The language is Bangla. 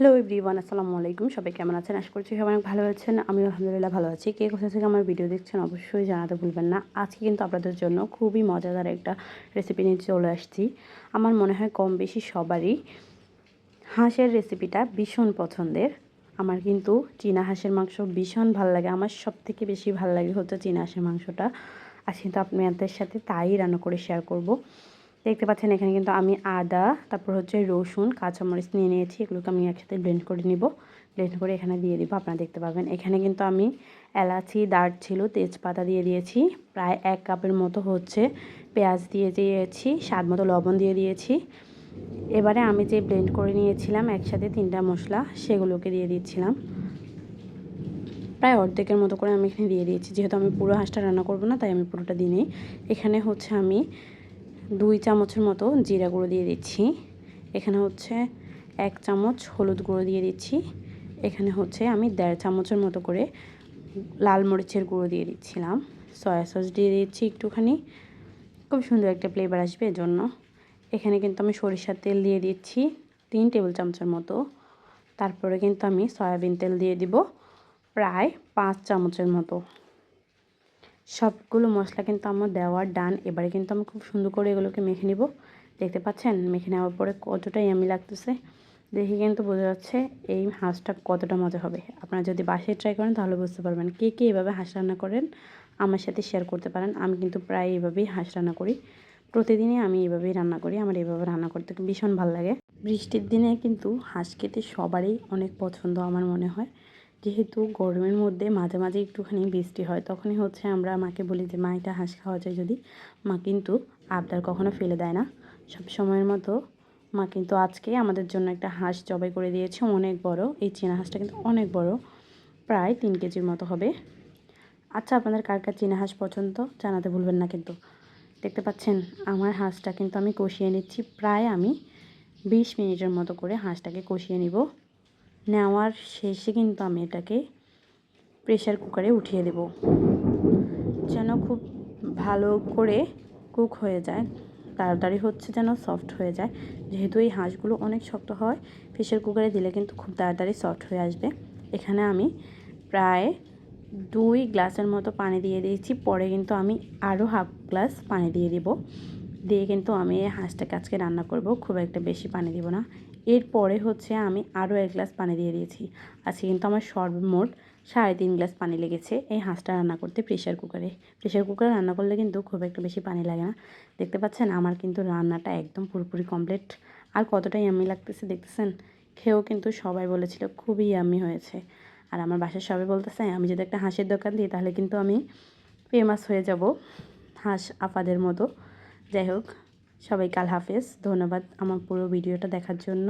হ্যালো এভরিওয়ান আসসালামু আলাইকুম। সবাই কেমন আছেন? আশা করছি সবাই অনেক ভালো আছেন। আমি আলহামদুলিল্লাহ ভালো আছি। কে কোথা থেকে আমার ভিডিও দেখছেন অবশ্যই জানাতে ভুলবেন না। আজকে কিন্তু আপনাদের জন্য খুবই মজাদার একটা রেসিপি নিয়ে চলে আসছি। আমার মনে হয় কম বেশি সবারই হাঁসের রেসিপিটা ভীষণ পছন্দের। আমার কিন্তু চীনা হাঁসের মাংস ভীষণ ভালো লাগে। আমার সব থেকে বেশি ভালো লাগে হচ্ছে চীনা হাঁসের মাংসটা। আর কিন্তু আপনাদের সাথে তাই রান্না করে শেয়ার করব। দেখতে পাচ্ছেন এখানে কিন্তু আমি আদা, তারপর হচ্ছে রসুন, কাঁচামরিচ নিয়ে নিয়েছি। এগুলোকে আমি একসাথে ব্লেন্ড করে নিব। ব্লেন্ড করে এখানে দিয়ে দিব, আপনারা দেখতে পাবেন। এখানে কিন্তু আমি এলাচি দাঁড় ছিল তেজপাতা দিয়ে দিয়েছি। প্রায় এক কাপের মতো হচ্ছে পেঁয়াজ দিয়ে দিয়েছি, স্বাদ মতো লবণ দিয়ে দিয়েছি। এবারে আমি যে ব্লেন্ড করে নিয়েছিলাম একসাথে তিনটা মশলা, সেগুলোকে দিয়ে দিচ্ছিলাম। প্রায় অর্ধেকের মতো করে আমি এখানে দিয়ে দিয়েছি। যেহেতু আমি পুরো হাঁসটা রান্না করব না, তাই আমি পুরোটা দিই এখানে হচ্ছে আমি দুই চামচের মতো জিরা গুঁড়ো দিয়ে দিচ্ছি। এখানে হচ্ছে এক চামচ হলুদ গুঁড়ো দিয়ে দিচ্ছি। এখানে হচ্ছে আমি দেড় চামচের মতো করে লাল মরিচের গুঁড়ো দিয়ে দিচ্ছিলাম। সয়া সস দিয়ে দিচ্ছি একটুখানি। খুব সুন্দর একটা ফ্লেভার আসবে এজন্য। এখানে কিন্তু আমি সরিষার তেল দিয়ে দিচ্ছি তিন টেবিল চামচের মতো। তারপরে কিন্তু আমি সয়াবিন তেল দিয়ে দিব প্রায় পাঁচ চামচের মতো। সবগুলো মশলা কিন্তু আমার দেওয়ার ডান এবারে কিন্তু আমি খুব সুন্দর করে এগুলোকে মেখে নিব। দেখতে পাচ্ছেন? মেখে নেওয়ার পরে কতটাই আমি লাগতেছে? দেখে কিন্তু বোঝা যাচ্ছে এই হাঁসটা কতটা মজা হবে। আপনারা যদি বাসায় ট্রাই করেন তাহলে বুঝতে পারবেন কে কে এভাবে হাঁস রান্না করেন। আমার সাথে শেয়ার করতে পারেন। আমি কিন্তু প্রায় এভাবেই হাঁস রান্না করি। প্রতিদিনই আমি এভাবেই রান্না করি। আমার এভাবে রান্না করতে ভীষণ ভালো লাগে। বৃষ্টির দিনে কিন্তু হাঁস খেতে সবারই অনেক পছন্দ আমার মনে হয়। যেহেতু গরমের মধ্যে মাঝে মাঝে একটুখানি বৃষ্টি হয়, তখনই হচ্ছে আমরা মাকে বলি যে, মা, এটা হাঁস খাওয়া যায় যদি। মা কিন্তু আবদার কখনো ফেলে দেয় না। সব সময়ের মতো মা কিন্তু আজকে আমাদের জন্য একটা হাঁস জবাই করে দিয়েছে, অনেক বড়। এই চীনা হাঁসটা কিন্তু অনেক বড়, প্রায় তিন কেজির মতো হবে। আচ্ছা আপনাদের কার কার চীনা হাঁস পছন্দ? জানাতে ভুলবেন না কিন্তু। দেখতে পাচ্ছেন, আমার হাঁসটা কিন্তু আমি কষিয়ে নিচ্ছি, প্রায় আমি বিশ মিনিটের মতো করে হাঁসটাকে কষিয়ে নিব। নেওয়ার শেষে কিন্তু আমি এটাকে প্রেশার কুকারে উঠিয়ে দেব। যেন খুব ভালো করে কুক হয়ে যায়। তাড়াতাড়ি হচ্ছে যেন সফট হয়ে যায়। যেহেতু এই হাঁসগুলো অনেক শক্ত হয় প্রেশার কুকারে দিলে কিন্তু খুব তাড়াতাড়ি সফট হয়ে আসবে। এখানে আমি প্রায় দুই গ্লাসের মতো পানি দিয়ে দিয়েছি। পরে কিন্তু আমি আরও হাফ গ্লাস পানি দিয়ে দিব। দিয়ে কিন্তু আমি এই হাঁসটাকে আজকে রান্না করব। খুব একটা বেশি পানি দিব না। এরপরে হচ্ছে আমি আরও এক গ্লাস পানি দিয়ে দিয়েছি। আজকে কিন্তু আমার সর্বমোট সাড়ে তিন গ্লাস পানি লেগেছে এই হাঁসটা রান্না করতে প্রেশার কুকারে প্রেশার কুকারে রান্না করলে কিন্তু খুব একটা বেশি পানি লাগে না। দেখতে পাচ্ছেন আমার কিন্তু রান্নাটা একদম পুরোপুরি কমপ্লিট আর কতটাই আমি লাগতেছে দেখতেছেন? খেয়েও কিন্তু সবাই বলেছিল খুবই ইয়ামি হয়েছে। আর আমার বাসার সবাই বলতেছে, আমি যদি একটা হাঁসের দোকান দিই তাহলে কিন্তু আমি ফেমাস হয়ে যাব হাঁস আপাদের মতো। যাই হোক সবাই আল হাফেজ। ধন্যবাদ আমার পুরো ভিডিওটা দেখার জন্য।